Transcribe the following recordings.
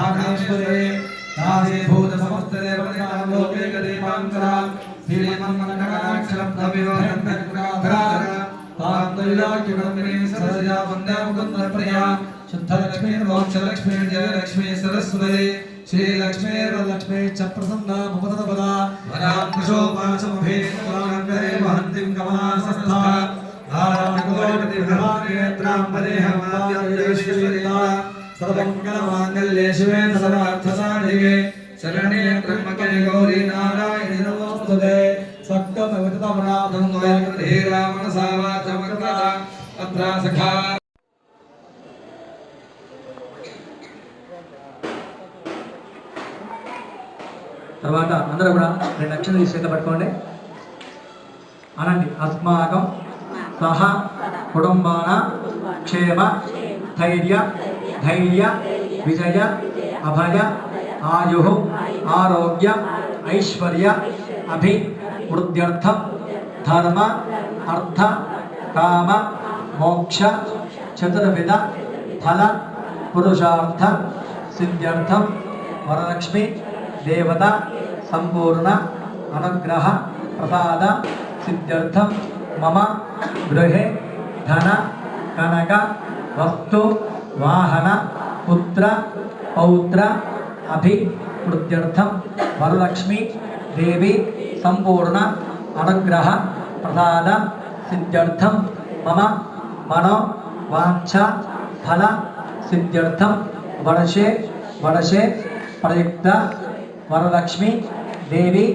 क्षीरसमुद्राग्नियाश्रीकथाग्नेश्वरे नादे भूतसमस्तदेवतां लोके गदेवाङ्करा श्रीमन्मङ्गलाक्षरब्दविवहन्तकराधरा तां त्रैलोक्यगम्ये सरजा वन्दे मुकुन्दप्रिया शुद्धलक्ष्मी मोक्षलक्ष्मी जयलक्ष्मी सरस्वती श्रीलक्ष्मीर्वरलक्ष्मी च प्रसन्ना मुपतपदा वराङ्कुशोपासमभेत्वाङ्करे वहन्तीं कमलासस्था सर्वमङ्गलमाङ्गल्ये తర్వాత అందరూ కూడా రెండు అక్షరాలు తీసేట పట్టుకోండి. అనండి అస్మాకం సహ కుటుంబాన క్షేమ ధైర్య ధైర్య విజయ అభయ ఆయు ఆరోగ్య ఐశ్వర్య అభి వృద్ధ్యర్థం ధర్మ అర్థ కామ మోక్ష చతుర్విధ ఫల పురుషార్థ సిద్ధ్యర్థం వరలక్ష్మి దేవత సంపూర్ణ అనుగ్రహ ప్రసాద సిద్ధ్యర్థం మమ గృహే ధన కనక వస్తు వాహన పుత్ర పౌత్ర అభివృద్ధ్యర్థం వరలక్ష్మి దేవి సంపూర్ణ అనుగ్రహ ప్రసాద సిద్ధ్యర్థం మమ మనో వాంఛ ఫల సిద్ధ్యర్థం వడశే వడశే ప్రయుక్త వరలక్ష్మి దేవి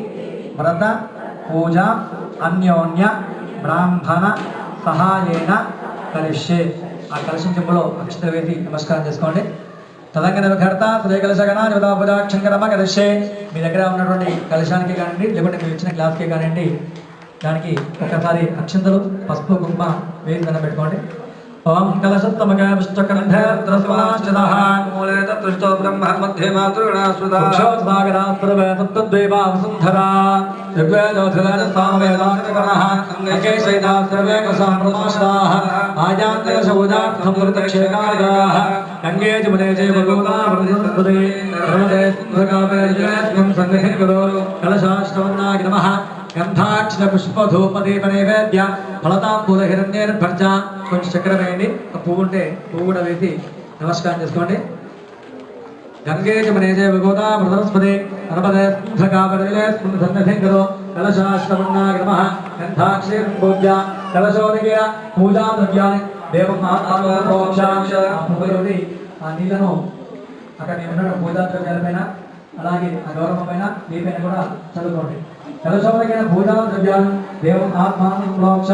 వ్రత పూజ అన్యోన్య బ్రాహ్మణ సహాయేన కలిష్యే. ఆ కలశం చెంబులో అక్షత వేసి నమస్కారం చేసుకోండి. తదంగన కర్త సుదే కలశగణ యువతాపుజాక్షంకరమ కలిష్యే మీ దగ్గర ఉన్నటువంటి కలశానికి కానివ్వండి లేకుంటే మీరు ఇచ్చిన గ్లాస్కి కానివ్వండి దానికి ఒకసారి అక్షంతలు పసుపు గుమ్మ వేసి దండం పెట్టుకోండి. ओम कलशत्तमकमश्चकण्ठत्रस्माश्चदः मूले तत्तुष्टो ब्रह्ममध्ये मातृणाश्रुता सप्तद्वैवावसुन्धरा ऋग्वेदोथिलाजसामवेदान्तकरः सर्वे कसाप्रदोषाः आजान्तकशोजार्थमृतक्षेकागाः गङ्गे च मुने च भगवतामृतस्पदे रमदे सुन्दरकामे जयस्मिन् सन्निधिं करो कलशाश्रवन्नाय ఫలతాంబూల హిరణ్యేర్భర్జ కొంచెం చక్కెర వేయండి. ఒక పువ్వు ఉంటే పువ్వు కూడా వేసి నమస్కారం చేసుకోండి. గంగే జమనేజే భగవతా ప్రథమస్పదే నర్మదే సింధకావరిలే స్పృధన్నధింగరో కలశాశ్రవన్నాయ నమః. గంధాక్షరం పూజ్య కలశోదకేన పూజా ద్రవ్యాన్ని దేవం ఆ నీళ్ళను అక్కడ నేను పూజా ద్రవ్యాలపైన అలాగే ఆ గౌరవం పైన మీ పైన కూడా చదువుకోండి. కలశోదకైన పూజా ద్రవ్యాలు దేవం ఆత్మాక్ష